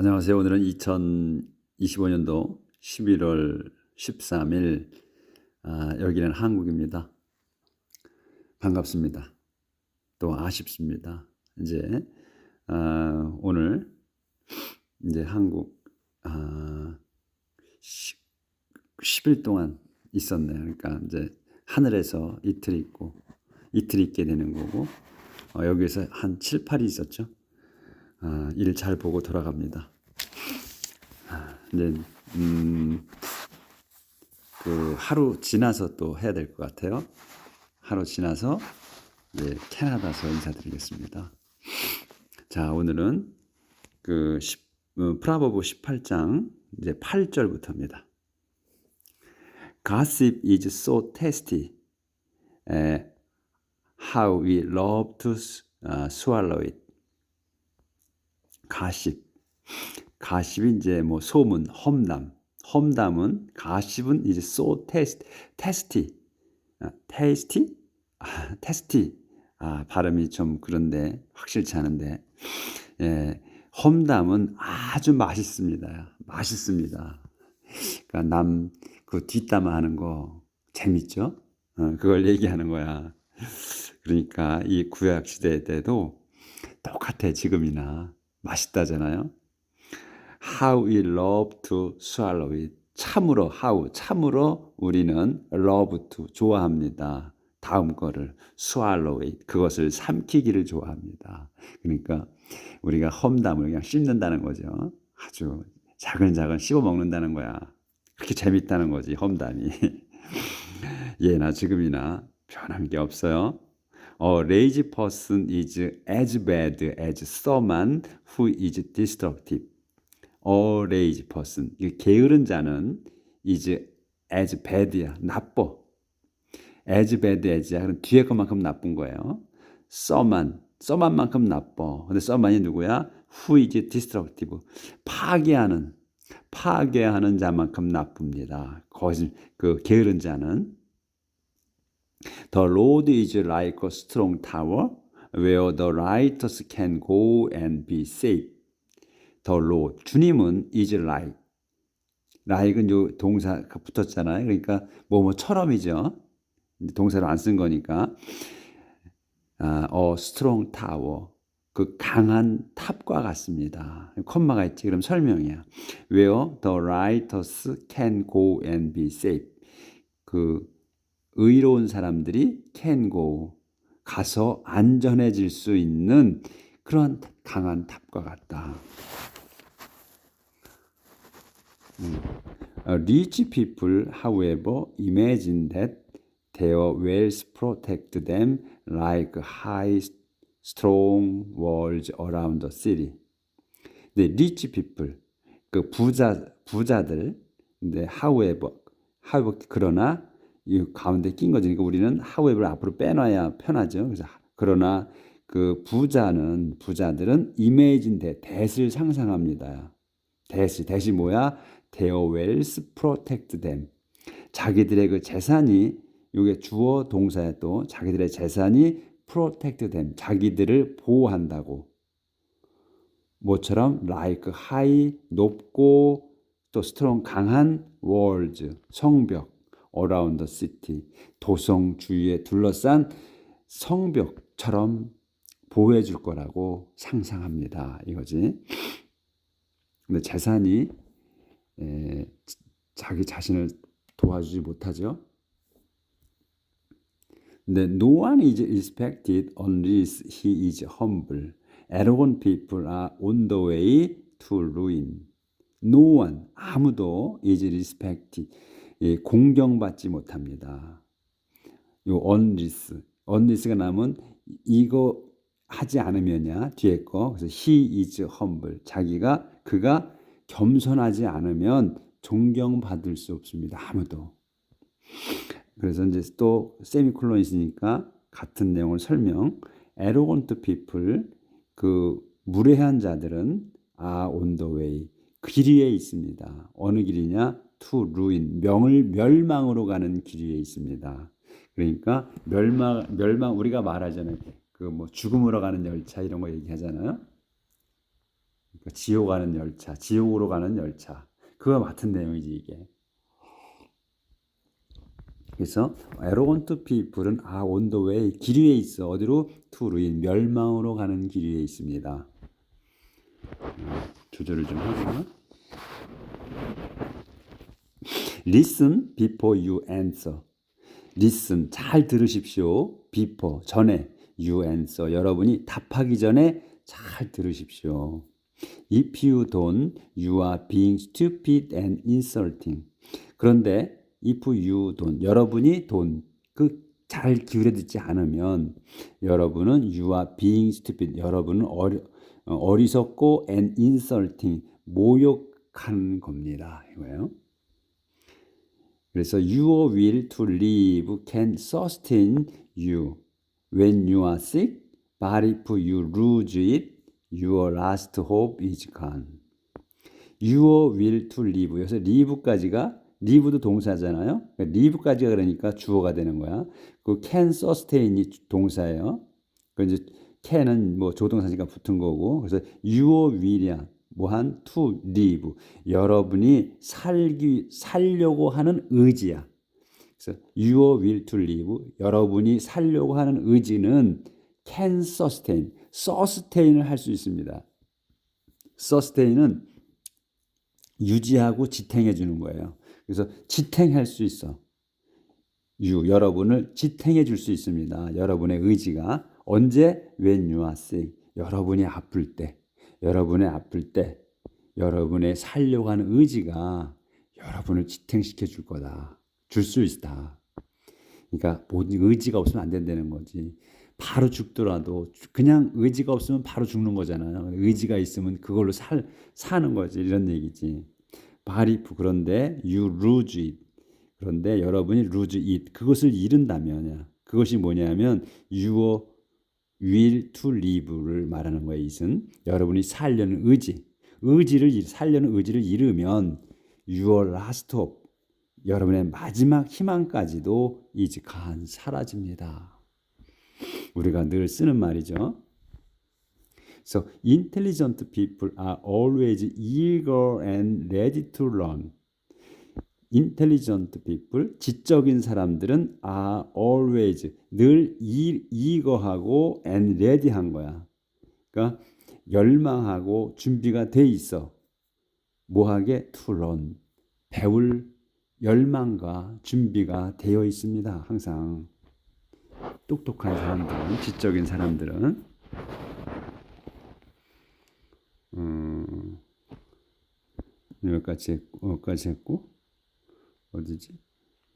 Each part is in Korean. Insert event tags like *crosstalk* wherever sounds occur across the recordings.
안녕하세요. 오늘은 2025년도 11월 13일, 아, 여기는 한국입니다. 반갑습니다. 또 아쉽습니다. 이제, 아, 오늘, 이제 한국, 아, 10, 10일 동안 있었네요. 그러니까 이제 하늘에서 이틀 있고, 이틀 있게 되는 거고, 어, 여기에서 한 7, 8일 있었죠. 아, 일잘 보고 돌아갑니다. 아, 이제 음, 그 하루 지나서 또 해야 될 것 같아요. 하루 지나서 이제 캐나다서 인사드리겠습니다. 자, 오늘은 그 10, 어, 프라보브 18장 이제 8절부터입니다. Gossip is so tasty. 에, how we love to uh, swallow it. 가십. 가십이 이제 뭐 소문, 험담. 험담은 가십은 이제 so. 아, tasty? 아, testy. 아, 발음이 좀 그런데 확실치 않은데. 예. 험담은 아주 맛있습니다. 맛있습니다. 그러니까 남 그 뒷담화 하는 거 재밌죠? 어, 그걸 얘기하는 거야. 그러니까 이 구약 시대 때도 똑같아 지금이나 맛있다잖아요. How we love to swallow it. 참으로 how 참으로 우리는 love to 좋아합니다. 다음 거를 swallow it 그것을 삼키기를 좋아합니다. 그러니까 우리가 험담을 그냥 씹는다는 거죠. 아주 작은작은 씹어 먹는다는 거야. 그렇게 재밌다는 거지 험담이. *laughs* 예나 지금이나 변한 게 없어요. A lazy person is as bad as someone who is destructive. A lazy person. 이 게으른 자는 is as bad야. 나빠. as bad as야. 그럼 뒤에 것만큼 나쁜 거예요. someone. someone만큼 나빠. 근데 someone이 누구야? who is destructive. 파괴하는. 파괴하는 자만큼 나쁩니다. 거짓 그 게으른 자는 The road is like a strong tower where the righteous can go and be safe. The road. 주님은 is like. like은 요 동사가 붙었잖아요. 그러니까 뭐뭐처럼이죠. 동사를 안 쓴 거니까. 아, a strong tower. 그 강한 탑과 같습니다. 콤마가 있지. 그럼 설명이야. Where the righteous can go and be safe. 그 의로운 사람들이 go 가서 안전해질 수 있는 그런 강한 탑과 같다. 음. Rich people, however, imagine that their wealth protect them like high, strong walls around the city. 네, rich people, 그 부자 부자들, 네, however, however 그러나 이 가운데 낀 거죠. 그러니까 우리는 however 앞으로 빼놔야 편하죠. 그래서 그러나 그 부자는 부자들은 that, that을 상상합니다. that이 that이 뭐야? Their wealth protect them. 자기들의 그 재산이 이게 주어 동사에 또 자기들의 재산이 protect them. 자기들을 보호한다고. 뭐처럼 like high 높고 또 strong 강한 walls 성벽 the city 도성 주위에 둘러싼 성벽처럼 보호해 줄 거라고 상상합니다. 이거지. 근데 재산이 에, 자기 자신을 도와주지 못하죠. 근데 no one is respected unless he is humble. Arrogant people are on the way to ruin. No one 아무도 is respected 예, 공경받지 못합니다. 요 unless unless가 나면 이거 하지 않으면야 뒤에 거 그래서 he is humble 자기가 그가 겸손하지 않으면 존경받을 수 없습니다. 아무도. 그래서 이제 또 세미콜론 있으니까 같은 내용을 설명. arrogant people 그 무례한 자들은 are on the way 길 위에 있습니다. 어느 길이냐? To ruin 명을 멸망으로 가는 길 위에 있습니다. 그러니까 멸망 멸망 우리가 말하잖아요. 그 뭐 죽음으로 가는 열차 이런 거 얘기하잖아요. 지옥 가는 열차, 지옥으로 가는 열차. 그와 같은 내용이지 이게. 그래서 에로건트 피플은 아 온도웨이 길 위에 있어 어디로 투루인 멸망으로 가는 길 위에 있습니다. 음, 조절을 좀 하자. Listen before you answer. Listen 잘 들으십시오. Before 전에 you answer 여러분이 답하기 전에 잘 들으십시오. If you don't, you are being stupid and insulting. 그런데 if you don't, 여러분이 don't, 그잘 기울여 듣지 않으면 여러분은 you are being stupid. 여러분은 어리, 어리석고 and insulting, 모욕한 겁니다. 이거예요. 그래서 your will to live can sustain you when you are sick, but if you lose it, your last hope is gone. your will to live. 여기서 live까지가 live도 동사잖아요. 그러니까 live까지가 그러니까 주어가 되는 거야. 그 can sustain이 동사예요. 그 이제 can은 뭐 조동사니까 붙은 거고. 그래서 your will이야. 뭐한 to live. 여러분이 살기 살려고 하는 의지야. 그래서 your will to live. 여러분이 살려고 하는 의지는 can sustain. sustain을 할 수 있습니다. sustain은 유지하고 지탱해 주는 거예요. 그래서 지탱할 수 있어. 유 여러분을 지탱해 줄 수 있습니다. 여러분의 의지가 언제 when you are sick 여러분이 아플 때 여러분의 아플 때 여러분의 살려고 하는 의지가 여러분을 지탱시켜 줄 거다. 줄 수 있다. 그러니까 의지가 없으면 안 된다는 거지. 바로 죽더라도 그냥 의지가 없으면 바로 죽는 거잖아요. 의지가 있으면 그걸로 살 사는 거지 이런 얘기지. 바리프 그런데 you lose it. 그런데 여러분이 lose it 그것을 잃은다면 그것이 뭐냐면 your will to live를 말하는 거예요. 이은 여러분이 살려는 의지, 의지를 살려는 의지를 잃으면 your last hope 여러분의 마지막 희망까지도 간 사라집니다. 우리가 늘 쓰는 말이죠. So intelligent people are always eager and ready to learn. Intelligent people, 지적인 사람들은 are always 늘 eager하고 and ready한 거야. 그러니까 열망하고 준비가 돼 있어. 뭐하게 to learn 배울 열망과 준비가 되어 있습니다. 항상 똑똑한 사람들은 지적인 사람들은 음, 여기까지 했고, 여기까지 했고 어디지?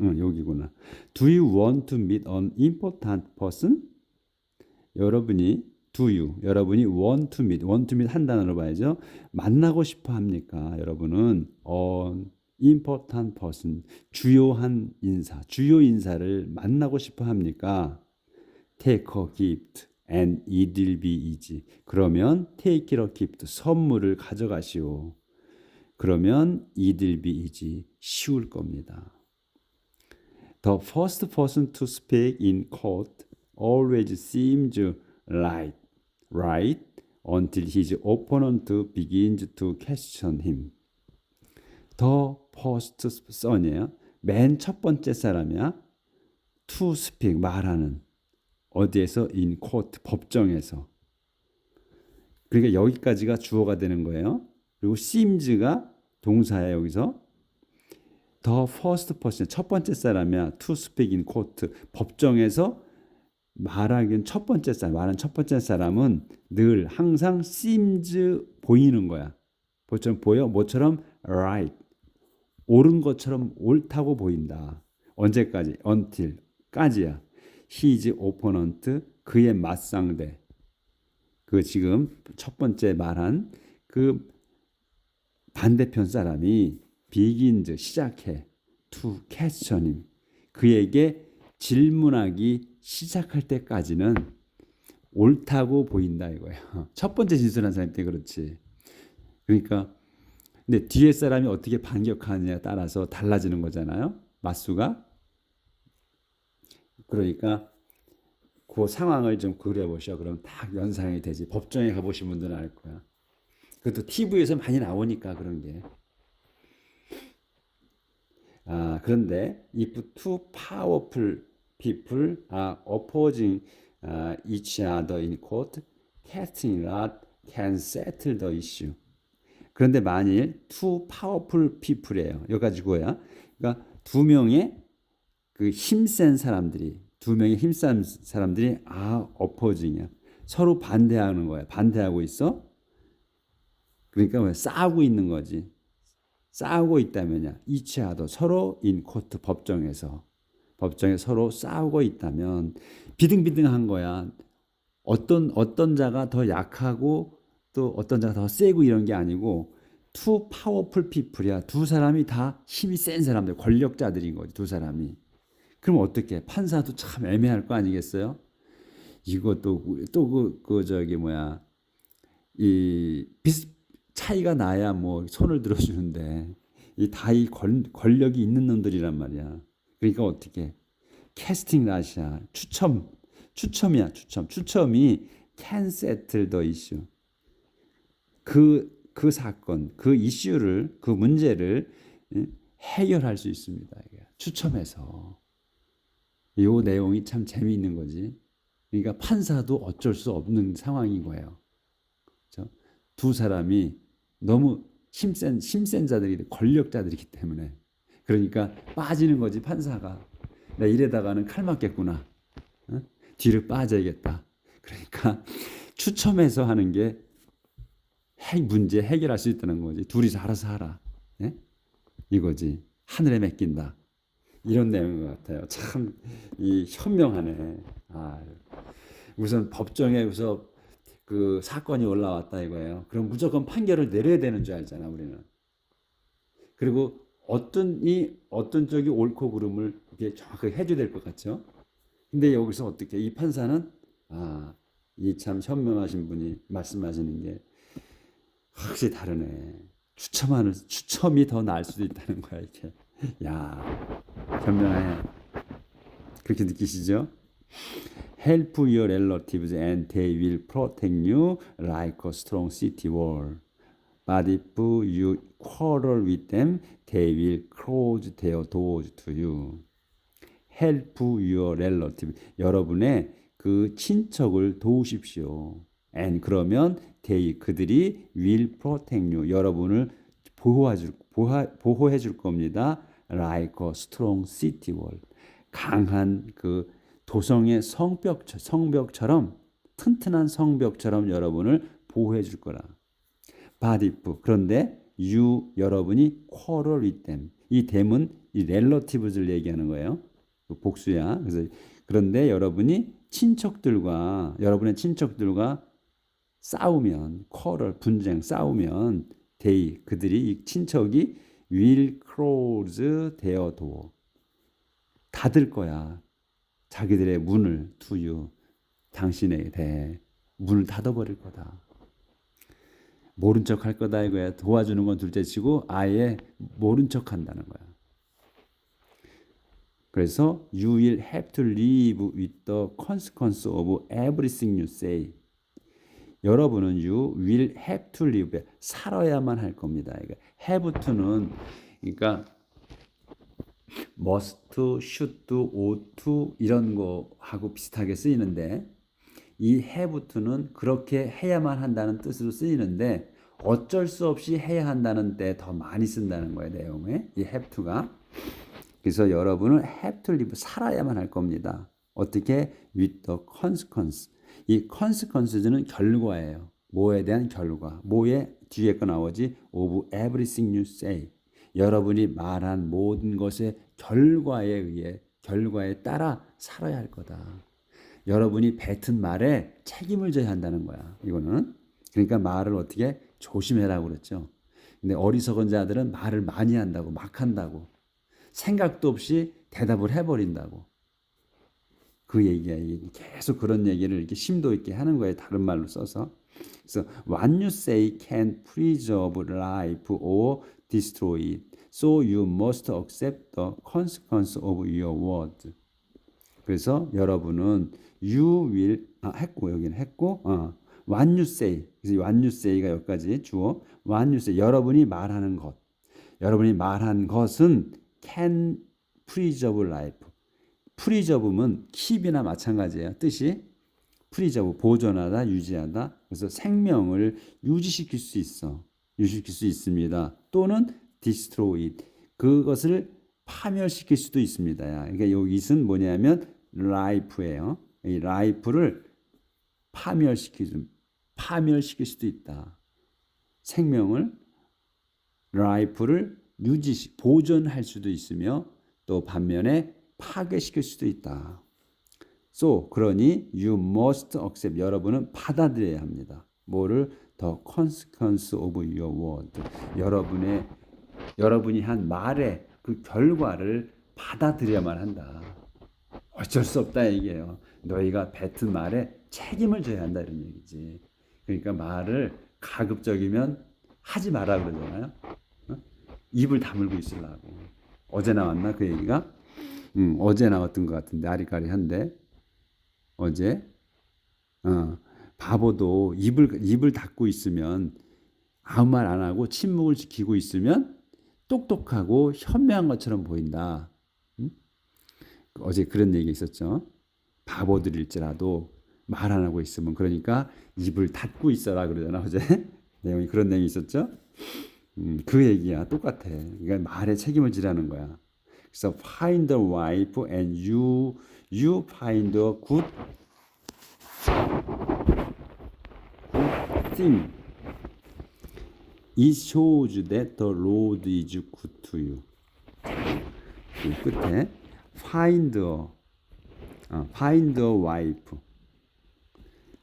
응, 여기구나. Do you want to meet an important person? 여러분이 do you 여러분이 want to meet want to meet 한 단어로 봐야죠. 만나고 싶어 합니까? 여러분은 an important person 주요한 인사 주요 인사를 만나고 싶어 합니까? Take a gift and it will be easy. 그러면 take a gift 선물을 가져가시오. 그러면 easy 쉬울 겁니다. The first person to speak in court always seems right, right until his opponent begins to question him. The first son이에요. 맨 첫 번째 사람이야. To speak 말하는 어디에서 in court 법정에서. 그러니까 여기까지가 주어가 되는 거예요. 그리고 seems가 동사야 여기서. The first 첫 번째 사람이야. To speak 법정에서 말하기는 첫 번째 사람 말하는 첫 번째 사람은 늘 항상 seems 보이는 거야. 뭐처럼 보여? 뭐처럼 right 옳은 것처럼 옳다고 보인다. 언제까지? until 까지야. his opponent 그의 맞상대. 그 지금 첫 번째 말한 그 반대편 사람이 begins 시작해 question him 그에게 질문하기 시작할 때까지는 옳다고 보인다 이거예요. *laughs* 첫 번째 진술한 사람 때 그렇지. 그러니까 근데 뒤에 사람이 어떻게 반격하느냐에 따라서 달라지는 거잖아요. 맞수가. 그러니까 그 상황을 좀 그려보셔. 그럼 딱 연상이 되지. 법정에 가보신 분들은 알 거야. 그것도 TV에서 많이 나오니까 그런 게. 아, 그런데 if two powerful people are opposing uh, each other in court, casting lot can settle the issue. 그런데 만일 two powerful people이에요. 여기 가지고야. 그러니까 두 명의 그 힘센 사람들이 두 명의 힘센 사람들이 아 opposing이야. 서로 반대하는 거야. 반대하고 있어. 그러니까 왜 싸우고 있는 거지. 싸우고 있다면야 이치하도 서로 인코트 법정에서 법정에 서로 싸우고 있다면 비등비등한 거야. 어떤 어떤 자가 더 약하고 또 어떤 자가 더 세고 이런 게 아니고 투 파워풀 피플이야. 두 사람이 다 힘이 센 사람들, 권력자들인 거지. 두 사람이. 그럼 어떻게? 판사도 참 애매할 거 아니겠어요? 이것도 또그 그 저기 뭐야 이 비슷 차이가 나야 뭐 손을 들어주는데 이 다이 권력이 있는 놈들이란 말이야. 그러니까 어떻게 캐스팅 라시아 추첨 추첨이야 추첨 추첨이 can settle the issue 그, 그 사건 그 이슈를 그 문제를 해결할 수 있습니다. 추첨해서 이 내용이 참 재미있는 거지. 그러니까 판사도 어쩔 수 없는 상황인 거예요. 그렇죠? 두 사람이 너무 힘센 힘센 자들이 권력자들이기 때문에. 그러니까 빠지는 거지 판사가. 나 이래다가는 칼 맞겠구나. 어? 뒤를 빠져야겠다. 그러니까 추첨해서 하는 게 핵 문제 해결할 수 있다는 거지. 둘이서 알아서 하라. 예? 이거지. 하늘에 맡긴다. 이런 내용인 것 같아요. 참 이 현명하네. 아, 우선 법정에서 그 사건이 올라왔다 이거예요. 그럼 무조건 판결을 내려야 되는 줄 알잖아 우리는. 그리고 어떤 이 어떤 쪽이 옳고 그름을 이렇게 정확하게 해줘야 될 것 같죠. 근데 여기서 어떻게 이 판사는 아 이 참 현명하신 분이 말씀하시는 게 확실히 다르네. 추첨하는 추첨이 더 나을 수도 있다는 거야 이게. 야 현명해. 그렇게 느끼시죠? Help your relatives and they will protect you like a strong city wall. But if you quarrel with them, they will close their doors to you. help your relative. 여러분의 그 친척을 도우십시오. and 그러면 they 그들이 will protect you. 여러분을 보호해 줄 보호해 줄 겁니다. like a strong city wall. 강한 그 도성의 성벽, 성벽처럼 튼튼한 성벽처럼 여러분을 보호해 줄 거라. 바디프. 그런데 you 여러분이 with them. 이 them은 이 relative를 얘기하는 거예요. 그 복수야. 그래서 그런데 여러분이 친척들과 여러분의 친척들과 싸우면 quarrel 분쟁 싸우면 they 그들이 이 친척이 will close door 닫을 거야. 자기들의 문을 투유 당신에 대해 문을 닫아버릴 거다. 모른 척 할 거다 이거야. 도와주는 건 둘째치고 아예 모른 척 한다는 거야. 그래서 you will have to live with the consequence of everything you say. 여러분은 you will have to live 살아야만 할 겁니다. 이거 have to는 그러니까 must, should, ought to 이런 거하고 비슷하게 쓰이는데 이 have to는 그렇게 해야만 한다는 뜻으로 쓰이는데 어쩔 수 없이 해야 한다는 때 더 많이 쓴다는 거예요 내용에. 이 have to가. 그래서 여러분은 have to live 살아야만 할 겁니다. 어떻게? with the consequence. 이 consequence는 결과예요. 뭐에 대한 결과? 뭐에? 뒤에 거 나오지? of everything you say. 여러분이 말한 모든 것의 결과에 의해 결과에 따라 살아야 할 거다. 여러분이 뱉은 말에 책임을 져야 한다는 거야. 이거는 그러니까 말을 어떻게 조심해라고 그랬죠. 근데 어리석은 자들은 말을 많이 한다고 막 한다고 생각도 없이 대답을 해버린다고 그 얘기야. 계속 그런 얘기를 이렇게 심도 있게 하는 거예요. 다른 말로 써서. 그래서 what you say can preserve life or destroy. So you must accept the consequence of your word. 그래서 여러분은 you will 아, 했고 여기는 했고 어, what you say. 그래서 what you say가 여기까지 주어. what you say. 여러분이 말하는 것. 여러분이 말한 것은 can preserve life. preserve면 keep이나 마찬가지예요. 뜻이 preserve 보존하다, 유지하다. 그래서 생명을 유지시킬 수 있어. 유지시킬 수 있습니다. 또는 destroy it. 그것을 파멸시킬 수도 있습니다. 그러니까 여기 it은 뭐냐면 life예요. 이 life를 파멸시킬 파멸시킬 수도 있다. 생명을 life를 유지 보존할 수도 있으며 또 반면에 파괴시킬 수도 있다. So 그러니 you must accept 여러분은 받아들여야 합니다. 뭐를 the consequence of your word 여러분의 여러분이 한 말의 그 결과를 받아들여야만 한다. 어쩔 수 없다 얘기예요. 너희가 뱉은 말에 책임을 져야 한다 이런 얘기지. 그러니까 말을 가급적이면 하지 마라 그러잖아요. 어? 입을 다물고 있으려고. 어제 나왔나 그 얘기가? 음, 어제 나왔던 것 같은데 아리까리한데 어제 어, 바보도 입을 입을 닫고 있으면 아무 말 안 하고 침묵을 지키고 있으면 똑똑하고 현명한 것처럼 보인다. 음? 어제 그런 얘기 있었죠. 바보들일지라도 말 안 하고 있으면 그러니까 입을 닫고 있어라 그러잖아 어제 *laughs* 내용이 그런 내용이 있었죠. 음, 그 얘기야 똑같아. 그러니까 말에 책임을 지라는 거야. 그래서 find a wife and you you find a good good thing. It shows that the road is good to you. 이 끝에 find a, 어, find a wife.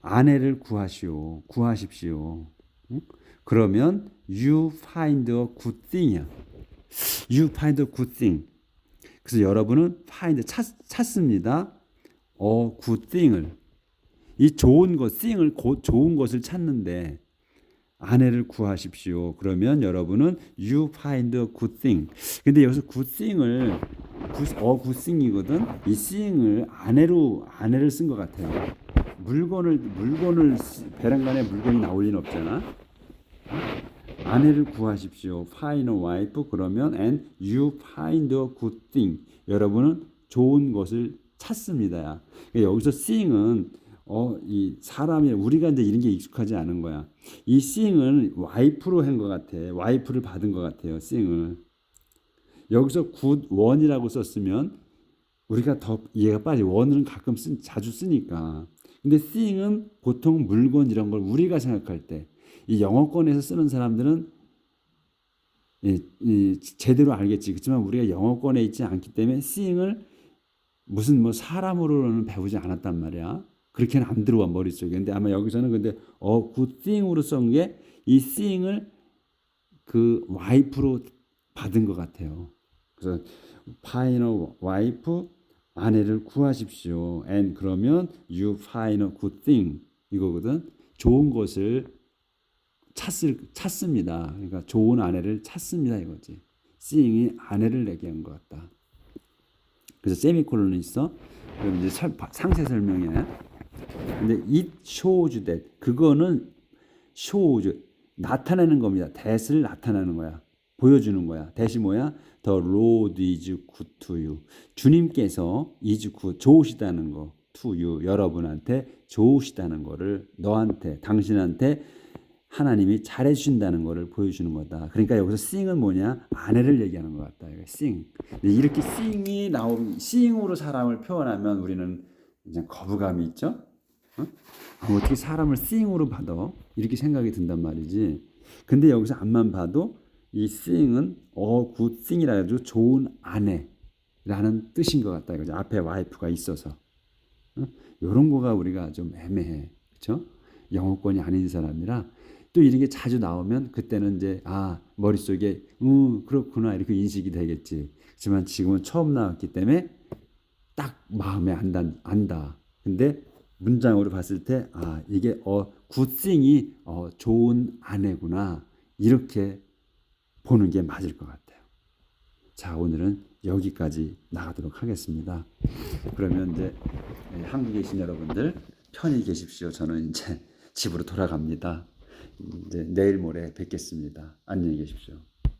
아내를 구하시오. 구하십시오. 응? 그러면 you find a good thing이야. You find a good thing. 그래서 여러분은 find 찾, 찾습니다. 어, good thing을 이 좋은 것, thing을 곧 좋은 것을 찾는데 아내를 구하십시오. 그러면 여러분은 you find a good thing. 근데 여기서 good thing을 어 good thing이거든. 이 thing을 아내로 아내를 쓴 것 같아요. 물건을 물건을 베란간에 물건이 나올 리는 없잖아. 아내를 구하십시오. Find a wife 그러면 and you find a good thing. 여러분은 좋은 것을 찾습니다. 그러니까 여기서 seeing은 어, 이 사람이 우리가 이제 이런 게 익숙하지 않은 거야. 이 seeing을 와이프로 한 것 같아. 와이프를 받은 것 같아요. seeing을. 여기서 good one이라고 썼으면 우리가 더 이해가 빨리 원은 가끔 쓰, 자주 쓰니까. 근데 seeing은 보통 물건 이런 걸 우리가 생각할 때 이 영어권에서 쓰는 사람들은 이, 이 제대로 알겠지. 그렇지만 우리가 영어권에 있지 않기 때문에 seeing을 무슨 뭐 사람으로는 배우지 않았단 말이야. 그렇게는 안 들어와 머릿속에. 근데 아마 여기서는 근데 어 thing으로 쓴 게이 seeing을 그 와이프로 받은 것 같아요. 그래서 a wife 아내를 구하십시오. and 그러면 you find a good thing 이거거든. 좋은 것을 찾을 찾습니다. 그러니까 좋은 아내를 찾습니다 이거지. seeing이 아내를 얘기한 것 같다. 그래서 세미콜론이 있어. 그럼 이제 설, 상세 설명이네. 근데 it shows that 그거는 shows 나타내는 겁니다. that을 나타내는 거야. 보여주는 거야. that이 뭐야? The road is good to you. 주님께서 is good 좋으시다는 거. to you 여러분한테 좋으시다는 거를 너한테 당신한테 하나님이 잘해 주신다는 것을 보여주는 거다. 그러니까 여기서 sing은 뭐냐? 아내를 얘기하는 것 같다. sing. 이렇게 sing이 나오 sing으로 사람을 표현하면 우리는 이제 거부감이 있죠. 어? 아, 어떻게 사람을 sing으로 받아? 이렇게 생각이 든단 말이지. 근데 여기서 앞만 봐도 이어 good thing이라 해도 좋은 아내라는 뜻인 것 같다. 이거죠. 앞에 와이프가 있어서. 어? 이런 거가 우리가 좀 애매해. 그렇죠? 영어권이 아닌 사람이라 또 이런 게 자주 나오면 그때는 이제 아 머릿속에 음 그렇구나 이렇게 인식이 되겠지. 하지만 지금은 처음 나왔기 때문에 딱 마음에 안다. 안다. 근데 문장으로 봤을 때 아 이게 어 굿싱이 어 좋은 아내구나 이렇게 보는 게 맞을 것 같아요. 자 오늘은 여기까지 나가도록 하겠습니다. 그러면 이제 한국에 계신 여러분들 편히 계십시오. 저는 이제 집으로 돌아갑니다. 이제 내일 모레 뵙겠습니다. 안녕히 계십시오.